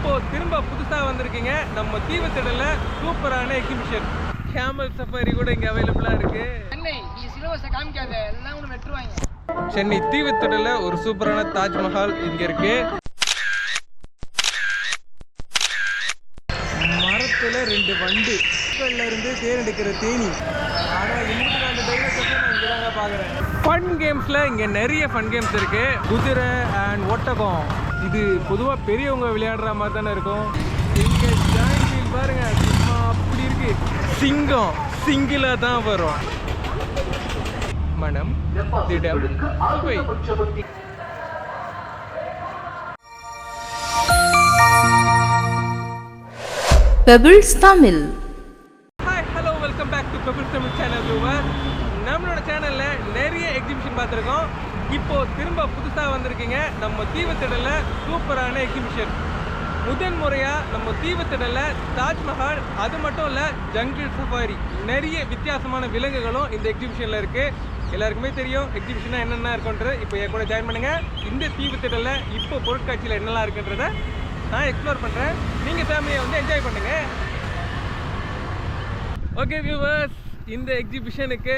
இப்போ திரும்ப புதுசாக வந்திருக்கீங்க. நம்ம தீவுத்திடல சூப்பரான எக்ஸிபிஷன் கேமல் சஃபாரி கூட இங்கே அவைலபிளாக இருக்கு. சென்னை நீ சிலபஸை காமிக்காத எல்லாம் ஒன்று வெட்டுருவாங்க. சென்னை தீவுத்திடல ஒரு சூப்பரான தாஜ்மஹால் இங்கே இருக்கு. மரத்துல ரெண்டு வண்டு. இருந்து தேனி ஆனா இன்னைக்கு நான் அந்த டைனோசர்ஸை நான் இங்கே தாங்க பார்க்குறேன் ஃபன் கேம்ஸில் இங்கே நிறைய ஃபன் கேம்ஸ் இருக்கு. குதிரை அண்ட் ஒட்டகம். இது பொதுவாக பெரியவங்க விளையாடுற மாதிரி தானே இருக்கும். இங்கே ஜாயின் வீல் பாருங்க சும்மா அப்படி இருக்கு. சிங்கம் சிங்கிளாக தான் வரும். மனம் திடம் சுவை. Pebbles Tamil. Hi hello welcome back to Pebble Tamil channel நம்மளோட சேனலில் நிறைய எக்ஸிபிஷன் பார்த்துருக்கோம். இப்போ திரும்ப புதுசாக வந்திருக்கீங்க. நம்ம தீவத்திடல சூப்பரான எக்ஸிபிஷன். முதன் முறையாக நம்ம தீவுத்திடல தாஜ்மஹால் அது மட்டும் இல்லை ஜங்கிள் சஃபாரி நிறைய வித்தியாசமான விலங்குகளும் இந்த எக்ஸிபிஷனில் இருக்குது எல்லாருக்குமே தெரியும் எக்ஸிபிஷனாக என்னென்ன இருக்குன்றது இப்போ என் கூட ஜாயின் பண்ணுங்கள் இந்த தீவுத்திடல இப்போ பொருட்காட்சியில் என்னெல்லாம் இருக்குன்றத நான் எக்ஸ்ப்ளோர் பண்ணுறேன் நீங்கள் ஃபேமிலியை வந்து என்ஜாய் பண்ணுங்கள் ஓகே வியூவர்ஸ் இந்த எக்ஸிபிஷனுக்கு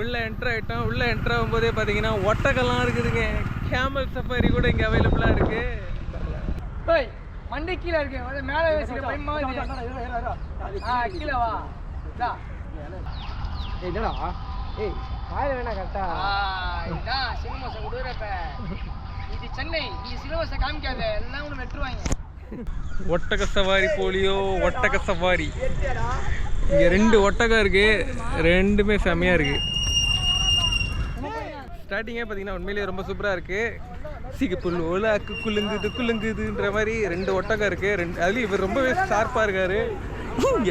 உள்ள என்ட்ரு ஆகிட்டோம் உள்ள என்ட்ரு ஆகும்போதே பார்த்தீங்கன்னா ஒட்டகம்லாம் இருக்குதுங்க. கேமல் சஃபாரி கூட இங்கே அவைலபிளாக இருக்கு. ஓய் மண்டை கீழே இருக்கு. மேலே கீழே வா. என்னடா? ஏய் வேணா கரெக்டா. ஆ இதான் சினிமாஸை கொடுக்குறப்ப இது சென்னை. நீ சிலபஸை காமிக்காத. எல்லாம் ஒன்று வெட்டுருவாங்க ஒட்டக சவாரி போலியோ ஒட்டக சவாரி. இங்கே ரெண்டு ஒட்டகம் இருக்கு. ரெண்டுமே செம்மையாக இருக்கு. ஸ்டார்டிங்கே பார்த்தீங்கன்னா உண்மையிலேயே ரொம்ப சூப்பராக இருக்கு. சிகப்புல் ஓலாக்கு குலுங்குது குலுங்குதுன்ற மாதிரி ரெண்டு ஒட்டகம் இருக்கு. ரெண்டு அதுலேயும் இவர் ரொம்பவே ஷார்ப்பாக இருக்காரு.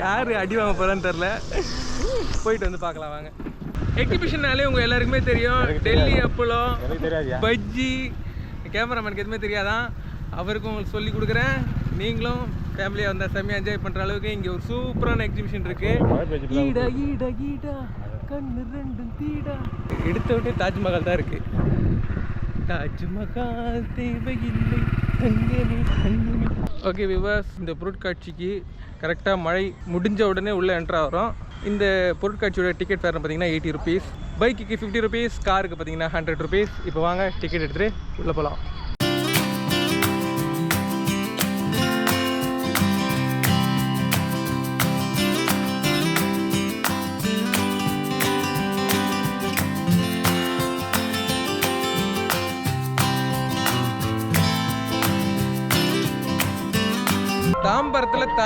யார் அடி வாங்க போகிறான்னு தெரில போயிட்டு வந்து பார்க்கலாம் வாங்க. எக்ஸிபிஷன்னாலே உங்கள் எல்லாருக்குமே தெரியும். டெல்லி அப்பளம் பஜ்ஜி கேமராமேனுக்கு எதுவுமே தெரியாதான். அவருக்கும் உங்களுக்கு சொல்லி கொடுக்குறேன். நீங்களும் ஃபேமிலியாக வந்தால் செம்மையாக என்ஜாய் பண்ணுற அளவுக்கு இங்கே ஒரு சூப்பரான எக்ஸிபிஷன் இருக்கு. ஈடா ஈடா ஈடா. கண்ணு ரெண்டும் தீடா. எடுத்த உடனே தாஜ்மஹால் தான் இருக்கு. தாஜ்மஹால் தேவையில்லை. ஓகே விவாஸ் இந்த பொருட்காட்சிக்கு கரெக்டாக மழை முடிஞ்ச உடனே உள்ளே என்ட்ரு ஆகிறோம். இந்த பொருட்காட்சியோட டிக்கெட் ஃபேர் பார்த்தீங்கன்னா எயிட்டி ருபீஸ் பைக்குக்கு ஃபிஃப்டி ருபீஸ் காருக்கு பார்த்தீங்கன்னா ஹண்ட்ரட் ருபீஸ் இப்போ வாங்க டிக்கெட் எடுத்துகிட்டு உள்ளே போகலாம்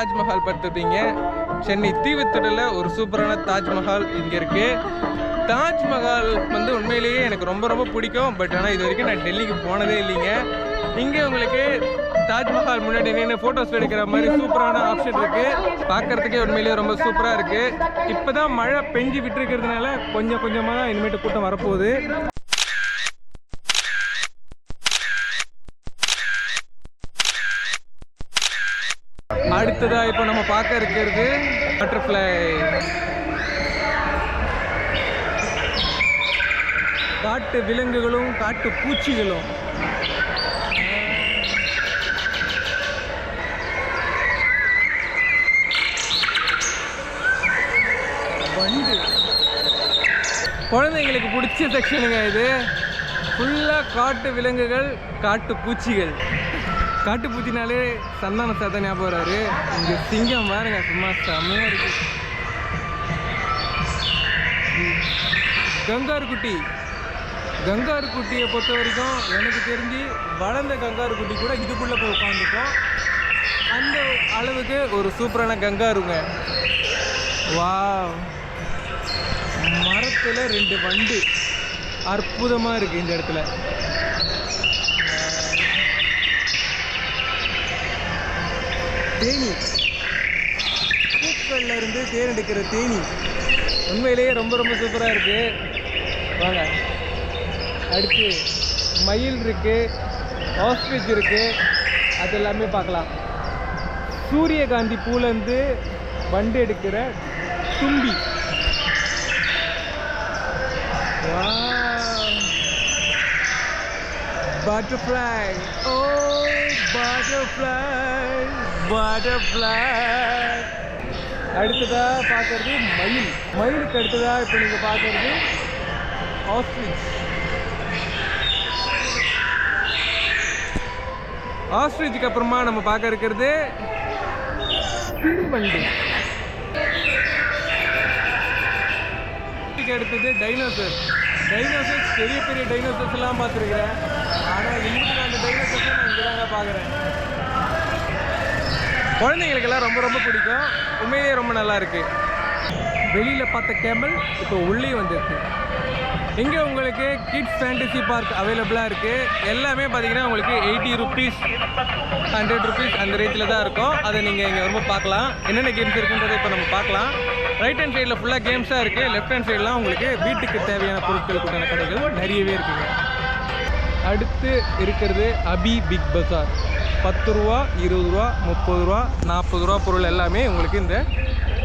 தாஜ்மஹால் பார்த்துருப்பீங்க சென்னை தீவுத்திடலில் ஒரு சூப்பரான தாஜ்மஹால் இங்கே இருக்கு. தாஜ்மஹால் வந்து உண்மையிலேயே எனக்கு ரொம்ப ரொம்ப பிடிக்கும். பட் ஆனால் இது வரைக்கும் நான் டெல்லிக்கு போனதே இல்லைங்க. இங்கே உங்களுக்கு தாஜ்மஹால் முன்னாடி நின்று ஃபோட்டோஸ் எடுக்கிற மாதிரி சூப்பரான ஆப்ஷன் இருக்குது பார்க்குறதுக்கே உண்மையிலேயே ரொம்ப சூப்பராக இருக்குது இப்போ தான் மழை பெஞ்சு விட்டுருக்கிறதுனால கொஞ்சம் கொஞ்சமாக தான் இனிமேட்டு கூட்டம் வரப்போகுது அடுத்ததா இப்போ நம்ம பார்க்க இருக்கிறது. பட்டர்ஃப்ளை காட்டு விலங்குகளும் காட்டு பூச்சிகளும். வண்டு. குழந்தைங்களுக்கு பிடிச்ச செக்ஷனுங்க இது. ஃபுல்லாக காட்டு விலங்குகள் காட்டு பூச்சிகள். காட்டு பூச்சினாலே சந்தான சாத்தா ஞாபகம் வராரு. இங்கே சிங்கம் பாருங்க சும்மா செம்மையாக இருக்கு. கங்காரு குட்டி கங்காரு குட்டியை பொறுத்த வரைக்கும் எனக்கு தெரிஞ்சு வளர்ந்த கங்காரு குட்டி கூட இதுக்குள்ளே போய் உட்காந்துக்கும். அந்த அளவுக்கு ஒரு சூப்பரான கங்காருங்க. வாவ். மரத்தில் ரெண்டு வண்டு. அற்புதமாக இருக்குது இந்த இடத்துல. தேனி. பூக்கள்ல இருந்து தேர்ந்தெடுக்கிற தேனி. உண்மையிலேயே ரொம்ப ரொம்ப சூப்பராக இருக்கு. வாங்க. அடுத்து மயில் இருக்கு ஆஸ்ட்ரிச் இருக்கு. அது எல்லாமே பார்க்கலாம். சூரியகாந்தி பூலேருந்து வண்டு எடுக்கிற தும்பி. பட்டர்ஃப்ளை ஓ பட்டர்ஃப்ளை பட்டர்ஃப்ளை அடுத்ததாக பார்க்கறது மயில். மயிலுக்கு அடுத்ததாக இப்போ நீங்கள் பார்க்குறது ஆஸ்ட்ரிச் ஆஸ்ட்ரிச்சுக்கு அப்புறமா நம்ம பார்க்க இருக்கிறது வண்டி அடுத்தது டைனோசர் டைனோசர்ஸ் பெரிய பெரிய டைனோசர்ஸ் எல்லாம் பார்த்துருக்குறேன். ஆனால் இன்னைக்கு அந்த டைனோசர்ஸ் நான் இங்கே தாங்க பார்க்குறேன். குழந்தைங்களுக்கெல்லாம் ரொம்ப ரொம்ப பிடிக்கும். உண்மையிலேயே ரொம்ப நல்லா இருக்கு. வெளியில் பார்த்த கேமல் இப்போ உள்ளே வந்திருக்கு. இங்கே உங்களுக்கு கிட்ஸ் ஃபேண்டசி பார்க் அவைலபிளாக இருக்குது எல்லாமே பார்த்தீங்கன்னா உங்களுக்கு எயிட்டி ருபீஸ் ஹண்ட்ரட் ருபீஸ் அந்த ரேட்டில் தான் இருக்கும். அதை நீங்கள் இங்கே ரொம்ப பார்க்கலாம். என்னென்ன கேம்ஸ் இருக்குன்றதை இப்போ நம்ம பார்க்கலாம். ரைட் ஹேண்ட் சைடில் ஃபுல்லாக கேம்ஸாக இருக்குது லெஃப்ட் ஹேண்ட் சைட்லாம் உங்களுக்கு வீட்டுக்கு தேவையான பொருட்கள் கூட்டான கடைகள் நிறையவே இருக்குங்க. அடுத்து இருக்கிறது அபி பிக் பஜார் பத்து ரூபா இருபது ரூபா முப்பது ரூபா நாற்பது ரூபா பொருள் எல்லாமே உங்களுக்கு இந்த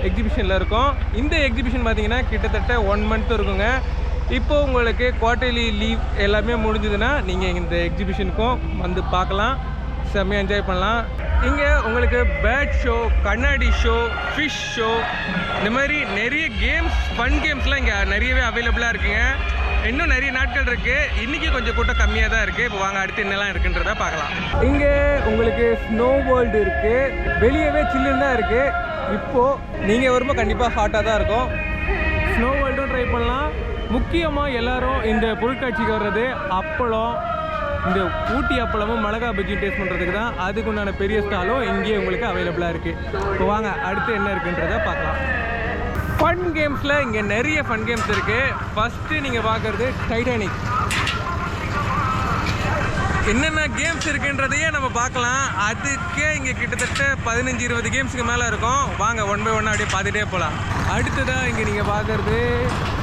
எக்ஸிபிஷனில் இருக்கும். இந்த எக்ஸிபிஷன் பார்த்தீங்கன்னா கிட்டத்தட்ட ஒன் மந்த் இருக்குங்க. இப்போ உங்களுக்கு குவார்டர்லி லீவ் எல்லாமே முடிஞ்சதுன்னா நீங்கள் இந்த எக்ஸிபிஷனுக்கும் வந்து பார்க்கலாம். செம்மையாக என்ஜாய் பண்ணலாம். இங்கே உங்களுக்கு பேட் ஷோ கண்ணாடி ஷோ ஃபிஷ் ஷோ இந்த மாதிரி நிறைய கேம்ஸ் ஃபன் கேம்ஸ்லாம் இங்கே நிறையவே அவைலபிளாக இருக்குங்க. இன்னும் நிறைய நாட்கள் இருக்கு. இன்னைக்கு கொஞ்சம் கூட்டம் கம்மியாக தான் இருக்கு. இப்போ வாங்க அடுத்து என்னெல்லாம் இருக்குன்றத பார்க்கலாம். இங்கே உங்களுக்கு ஸ்னோ வேர்ல்டு இருக்கு. வெளியவே சில்லுன்னு தான் இருக்கு. இப்போ நீங்க வரும்போது கண்டிப்பாக ஹாட்டாக தான் இருக்கும். ஸ்னோ வேர்ல்டும் ட்ரை பண்ணலாம். முக்கியமாக எல்லாரும் இந்த பொருட்காட்சிக்கு வர்றது அப்பளம் இந்த ஊட்டி அப்பளமும் மிளகா பஜ்ஜி டேஸ்ட் பண்ணுறதுக்கு தான். அதுக்கு உண்டான பெரிய ஸ்டாலும் இங்கேயே உங்களுக்கு அவைலபிளாக இருக்குது இப்போ வாங்க அடுத்து என்ன இருக்குன்றதை பார்க்கலாம். ஃபன் கேம்ஸில் இங்கே நிறைய ஃபன் கேம்ஸ் இருக்குது ஃபஸ்ட்டு நீங்கள் பார்க்குறது டைட்டானிக் என்னென்ன கேம்ஸ் இருக்குன்றதையே நம்ம பார்க்கலாம். அதுக்கே இங்கே கிட்டத்தட்ட பதினஞ்சு இருபது கேம்ஸுக்கு மேலே இருக்கும். வாங்க ஒன் பை ஒன்னாக அப்படியே பார்த்துட்டே போகலாம் அடுத்ததாக இங்கே நீங்கள் பார்க்குறது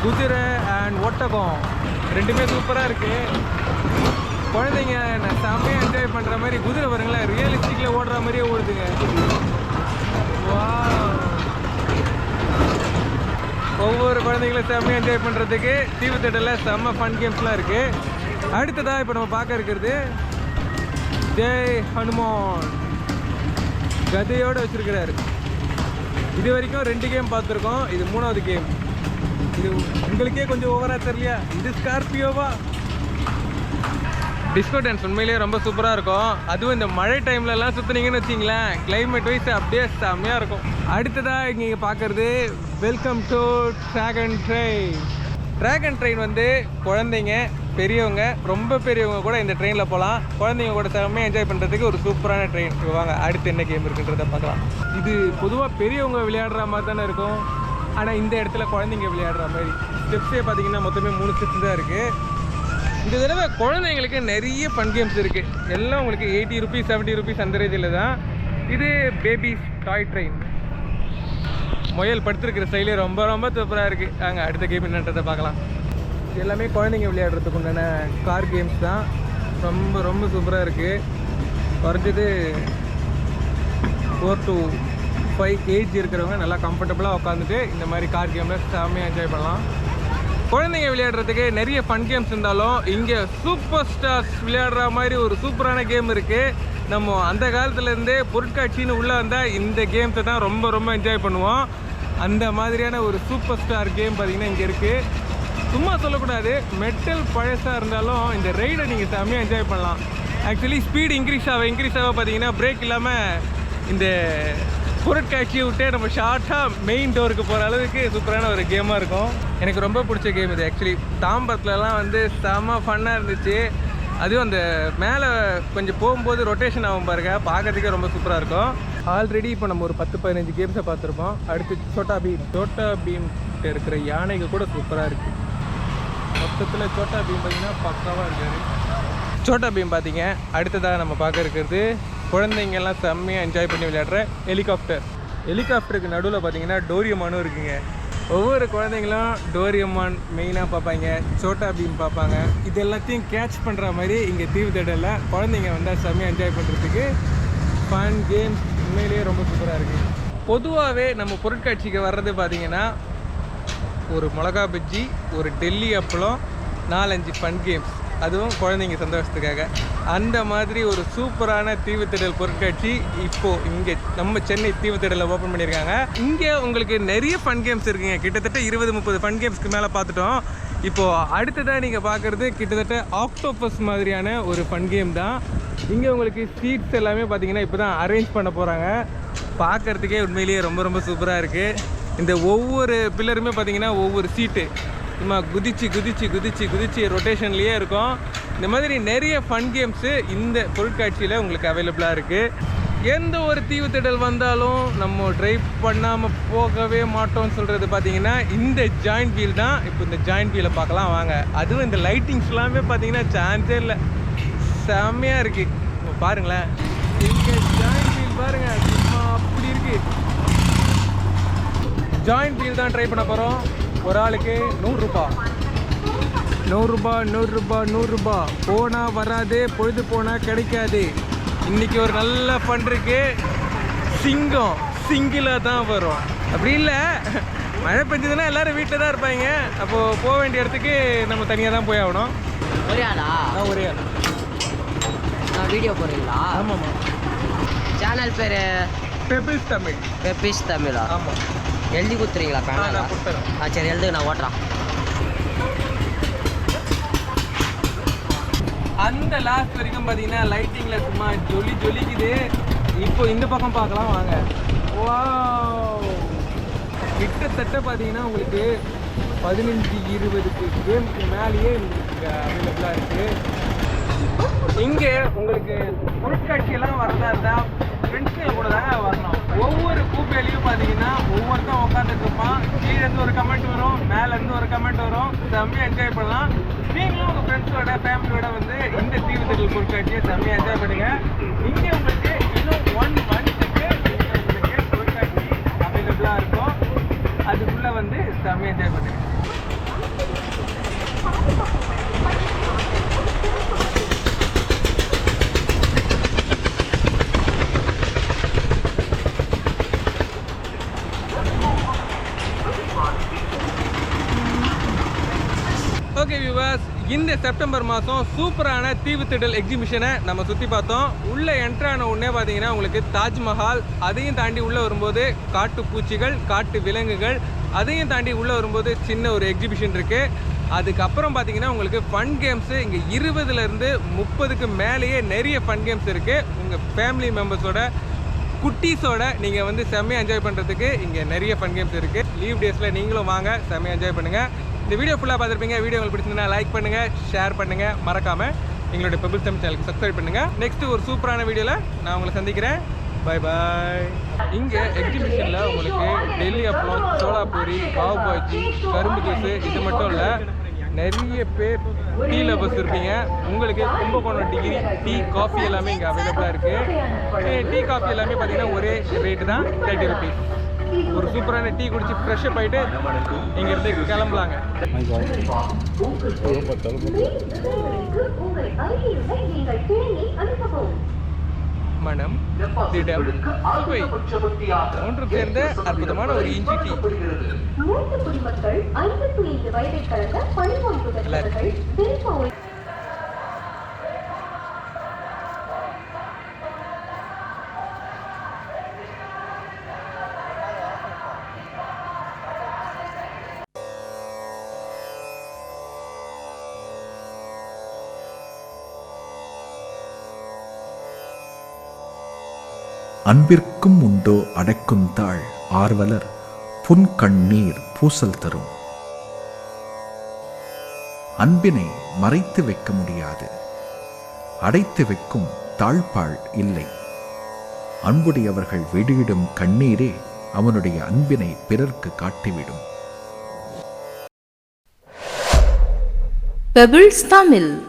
குதிரை அண்ட் ஒட்டகம். ரெண்டுமே சூப்பராக இருக்குது குழந்தைங்க நான் செம்மையாக என்ஜாய் பண்ணுற மாதிரி குதிரை பாருங்களேன். ரியலிஸ்டிக்கில் ஓடுற மாதிரியே ஓடுதுங்க Wow. ஒவ்வொரு குழந்தைங்களும் செம்மையாக என்ஜாய் பண்ணுறதுக்கு தீவு திட்டலில் செம்ம ஃபன் கேம்ஸ்லாம் இருக்குது அடுத்ததாக இப்போ நம்ம பார்க்க இருக்கிறது ஜெய் ஹனுமான். கதையோடு வச்சுருக்கிறாரு. இது வரைக்கும் ரெண்டு கேம் பார்த்துருக்கோம். இது மூணாவது கேம் இது உங்களுக்கே கொஞ்சம் ஓவராக தெரியலையா? இது ஸ்கார்பியோவா டிஸ்கோ டான்ஸ் உண்மையிலேயே ரொம்ப சூப்பராக இருக்கும். அதுவும் இந்த மழை டைம்லலாம் சுற்றுனீங்கன்னு வச்சிங்களேன் கிளைமேட் வைஸ் அப்படியே செம்மையாக இருக்கும். அடுத்ததாக இங்கே பார்க்குறது welcome to dragon train dragon train வந்து குழந்தைங்க பெரியவங்க ரொம்ப பெரியவங்க கூட இந்த ட்ரெயினில் போகலாம் குழந்தைங்க கூட செம்மையாக என்ஜாய் பண்ணுறதுக்கு ஒரு சூப்பரான ட்ரெயின் வாங்க அடுத்து என்ன கேம் இருக்குன்றத பார்க்கலாம். இது பொதுவாக பெரியவங்க விளையாடுற மாதிரி தானே இருக்கும். ஆனால் இந்த இடத்துல குழந்தைங்க விளையாடுற மாதிரி. ஸ்டெப்ஸே பார்த்தீங்கன்னா மொத்தமே மூணு ஸ்டெப்ஸ் தான் இருக்குது இந்த தடவை குழந்தைங்களுக்கு நிறைய ஃபன் கேம்ஸ் இருக்குது எல்லாம் உங்களுக்கு எயிட்டி ருபீஸ் செவன்ட்டி ருபீஸ் அந்த ரேஞ்சில் தான். இது பேபிஸ் டாய் ட்ரெயின் முயல் படுத்திருக்கிற ஸ்டைலே ரொம்ப ரொம்ப சூப்பராக இருக்குது நாங்கள் அடுத்த கேம் என்னன்றதை பார்க்கலாம். இது எல்லாமே குழந்தைங்க விளையாடுறதுக்கு உண்டான கார் கேம்ஸ் தான். ரொம்ப ரொம்ப சூப்பராக இருக்குது குறைஞ்சது ஃபோர் டு ஃபைவ் ஏஜ் இருக்கிறவங்க நல்லா கம்ஃபர்டபுளாக உட்காந்துட்டு இந்த மாதிரி கார் கேமில் செம்மையாக என்ஜாய் பண்ணலாம். குழந்தைங்க விளையாடுறதுக்கு நிறைய ஃபன் கேம்ஸ் இருந்தாலும் இங்கே சூப்பர் ஸ்டார்ஸ் விளையாடுற மாதிரி ஒரு சூப்பரான கேம் இருக்குது நம்ம அந்த காலத்துலேருந்தே பொருட்காட்சின்னு உள்ளே வந்தால் இந்த கேம்ஸை தான் ரொம்ப ரொம்ப என்ஜாய் பண்ணுவோம். அந்த மாதிரியான ஒரு சூப்பர் ஸ்டார் கேம் பார்த்திங்கன்னா இங்கே இருக்குது சும்மா சொல்லக்கூடாது மெட்டல் பழசாக இருந்தாலும் இந்த ரைடை நீங்கள் செம்மையாக என்ஜாய் பண்ணலாம். ஆக்சுவலி ஸ்பீடு இன்க்ரீஸ் ஆக இன்க்ரீஸ் ஆக பார்த்தீங்கன்னா பிரேக் இல்லாமல் இந்த பொருட்காட்சியை விட்டே நம்ம ஷார்ட்டாக மெயின் டோருக்கு போகிற அளவுக்கு சூப்பரான ஒரு கேமாக இருக்கும். எனக்கு ரொம்ப பிடிச்ச கேம் இது. ஆக்சுவலி தாம்பரத்துலலாம் வந்து செம்ம ஃபன்னாக இருந்துச்சு. அதுவும் அந்த மேலே கொஞ்சம் போகும்போது ரொட்டேஷன் ஆகும் பாருங்க. பார்க்கறதுக்கே ரொம்ப சூப்பராக இருக்கும். ஆல்ரெடி இப்போ நம்ம ஒரு பத்து பதினஞ்சு கேம்ஸை பார்த்துருப்போம். அடுத்து சோட்டா பீம். சோட்டா பீம் கிட்ட இருக்கிற யானைகள் கூட சூப்பராக இருக்குது மொத்தத்தில் சோட்டா பீம் பார்த்தீங்கன்னா பக்காவாக இருக்காரு. சோட்டா பீம் பார்த்தீங்க அடுத்ததாக நம்ம பார்க்க இருக்கிறது குழந்தைங்கெல்லாம் செம்மையாக என்ஜாய் பண்ணி விளையாடுற ஹெலிகாப்டர் ஹெலிகாப்டருக்கு நடுவில் பார்த்தீங்கன்னா டோரியமானும் இருக்குங்க. ஒவ்வொரு குழந்தைங்களும் டோரியமான் மெயினாக பார்ப்பாங்க சோட்டா பீம் பார்ப்பாங்க. இது எல்லாத்தையும் கேட்ச் பண்ணுற மாதிரி இங்கே தீவு தேடலில் குழந்தைங்க வந்தால் செம்மையாக என்ஜாய் பண்ணுறதுக்கு ஃபன் கேம்ஸ் உண்மையிலேயே ரொம்ப சூப்பராக இருக்குது பொதுவாகவே நம்ம பொருட்காட்சிக்கு வர்றது பார்த்திங்கன்னா ஒரு மிளகா பஜ்ஜி ஒரு டெல்லி அப்பளம் நாலஞ்சு ஃபன் கேம்ஸ் அதுவும் குழந்தைங்க சந்தோஷத்துக்காக. அந்த மாதிரி ஒரு சூப்பரான தீவுத்திடல் பொருட்காட்சி இப்போது இங்கே நம்ம சென்னை தீவுத்திடலில் ஓப்பன் பண்ணியிருக்காங்க. இங்கே உங்களுக்கு நிறைய ஃபன் கேம்ஸ் இருக்குங்க. கிட்டத்தட்ட இருபது முப்பது ஃபன் கேம்ஸ்க்கு மேலே பார்த்துட்டோம். இப்போது அடுத்ததாக நீங்கள் பார்க்குறது கிட்டத்தட்ட ஆக்டோபஸ் மாதிரியான ஒரு ஃபன் கேம் தான். இங்கே உங்களுக்கு சீட்ஸ் எல்லாமே பார்த்தீங்கன்னா இப்போ தான் அரேஞ்ச் பண்ண போகிறாங்க பார்க்குறதுக்கே உண்மையிலேயே ரொம்ப ரொம்ப சூப்பராக இருக்குது இந்த ஒவ்வொரு பில்லருமே பார்த்தீங்கன்னா ஒவ்வொரு சீட்டு சும்மா குதிச்சு குதிச்சு குதிச்சு குதிச்சு ரொட்டேஷன்லேயே இருக்கும். இந்த மாதிரி நிறைய ஃபன் கேம்ஸு இந்த பொருட்காட்சியில் உங்களுக்கு அவைலபிளாக இருக்குது எந்த ஒரு தீவுத்திடல் வந்தாலும் நம்ம ட்ரை பண்ணாமல் போகவே மாட்டோம்னு சொல்கிறது பார்த்தீங்கன்னா இந்த ஜாயிண்ட் வீல் தான். இப்போ இந்த ஜாயிண்ட் வீலை பார்க்கலாம் வாங்க. அதுவும் இந்த லைட்டிங்ஸ் எல்லாமே பார்த்தீங்கன்னா சான்ஸே இல்லை. செம்மையாக இருக்குது பாருங்களேன். இங்கே ஜாயிண்ட் வீல் பாருங்கள் அப்படி இருக்குது ஜாயிண்ட் வீல் தான் ட்ரை பண்ண போகிறோம் ஒரு ஆளுக்கு நூறுரூபா நூறுரூபா நூறுரூபா நூறுரூபா போனால் வராது பொழுது போனால் கிடைக்காது. இன்னைக்கு ஒரு நல்ல இருக்கு. சிங்கம் சிங்கிளாக தான் வரும். அப்படி இல்லை. மழை பெஞ்சதுன்னா எல்லாரும் வீட்டில் தான் இருப்பாங்க. அப்போது போக வேண்டிய இடத்துக்கு நம்ம தனியாக தான் போய் ஆகணும். ஒரே ஆளா? ஒரே ஆள். நான் வீடியோ போடுறீங்களா? ஆமாம்மா சேனல் பேர்? பெபிள்ஸ் தமிழ். பெப்பிஷ் தமிழா? ஆமாம். எழுதி கொடுத்துறீங்களா கொடுத்துறேன். ஆ சரி எழுதுங்க நான் ஓட்டுறேன். அந்த லாஸ்ட் வரைக்கும் பார்த்தீங்கன்னா லைட்டிங்கில் சும்மா ஜொலி ஜொலிக்குது. இப்போ இந்த பக்கம் பார்க்கலாம் வாங்க. வாவ் கிட்டத்தட்ட பார்த்தீங்கன்னா உங்களுக்கு பதினஞ்சு இருபதுக்கு கேமுக்கு மேலேயே உங்களுக்கு அவைலபிளாக இருக்குது இங்கே உங்களுக்கு பொருட்காட்சியெல்லாம் வரதா இருந்தால் ஃப்ரெண்ட்ஸுங்க கூட தாங்க வரணும். ஒவ்வொரு கூப்பையிலையும் பார்த்தீங்கன்னா ஒவ்வொருத்தன் உட்காந்துட்டு இருப்பான். கீழேருந்து ஒரு கமெண்ட் வரும் மேலேருந்து ஒரு கமெண்ட் வரும். செம்மையாக என்ஜாய் பண்ணலாம். நீங்களும் உங்கள் ஃப்ரெண்ட்ஸோட ஃபேமிலியோட வந்து இந்த தீவுத்திடல் பொருட்காட்சியை செம்மையாக என்ஜாய் பண்ணுங்க இங்கே உங்களுக்கு இன்னும் ஒன் மந்த்துக்கு உங்களுக்கு பொருட்காட்சி அவைலபிளாக இருக்கும் அதுக்குள்ளே வந்து செம்மையாக என்ஜாய் பண்ணுங்க ஓகே வியூவர்ஸ் இந்த செப்டம்பர் மாதம் சூப்பரான தீவுத்திடல் எக்ஸிபிஷனை நம்ம சுற்றி பார்த்தோம். உள்ளே என்ட்ரான உடனே பார்த்தீங்கன்னா உங்களுக்கு தாஜ்மஹால் அதையும் தாண்டி உள்ளே வரும்போது காட்டு பூச்சிகள் காட்டு விலங்குகள் அதையும் தாண்டி உள்ளே வரும்போது சின்ன ஒரு எக்ஸிபிஷன் இருக்குது அதுக்கப்புறம் பார்த்தீங்கன்னா உங்களுக்கு ஃபன் கேம்ஸு இங்கே இருபதுலேருந்து முப்பதுக்கு மேலேயே நிறைய ஃபன் கேம்ஸ் இருக்குது உங்கள் ஃபேமிலி மெம்பர்ஸோட குட்டீஸோட நீங்கள் வந்து செம்மையாக என்ஜாய் பண்ணுறதுக்கு இங்கே நிறைய ஃபன் கேம்ஸ் இருக்குது லீவ் டேஸில் நீங்களும் வாங்க செம்மையாக என்ஜாய் பண்ணுங்கள் இந்த வீடியோ ஃபுல்லாக பார்த்துருப்பீங்க. வீடியோ உங்களுக்கு பிடிச்சிருந்தா லைக் பண்ணுங்கள் ஷேர் பண்ணுங்கள் மறக்காமல் எங்களுடைய பெபிள் தமிழ் சேனலுக்கு சப்ஸ்கிரைப் பண்ணுங்கள் நெக்ஸ்ட்டு ஒரு சூப்பரான வீடியோவில் நான் உங்களை சந்திக்கிறேன். பை பாய் இங்கே எக்ஸிபிஷனில் உங்களுக்கு டெல்லி அப்பளம் சோலாபூரி பாவ் பாஜி கரும்பு ஜூஸ் இது மட்டும் இல்லை நிறைய பேர் டீ லவர்ஸ் இருப்பீங்க. உங்களுக்கு கும்பகோணம் டிகிரி டீ காஃபி எல்லாமே இங்கே அவைலபிளாக இருக்குது டீ காஃபி எல்லாமே பார்த்தீங்கன்னா ஒரே ரேட்டு தான் தேர்ட்டி ருபீஸ் ஒரு சூப்பரான டீ குடிச்சு ஃப்ரெஷ்அப் ஆகிட்டு இங்கேருந்து கிளம்பலாங்க. மனம் திடம் சுவை மூன்றும் சேர்ந்த அற்புதமான ஒரு இஞ்சி டீ. மூன்று அன்பிற்கும் உண்டோ அடைக்கும் தாழ் ஆர்வலர் புன் கண்ணீர் பூசல் தரும். அன்பினை மறைத்து வைக்க முடியாது. அடைத்து வைக்கும் தாழ்பாள் இல்லை. அன்புடையவர்கள் வெளியிடும் கண்ணீரே அவனுடைய அன்பினை பிறர்க்கு காட்டிவிடும். பெபிள்ஸ் தமிழ்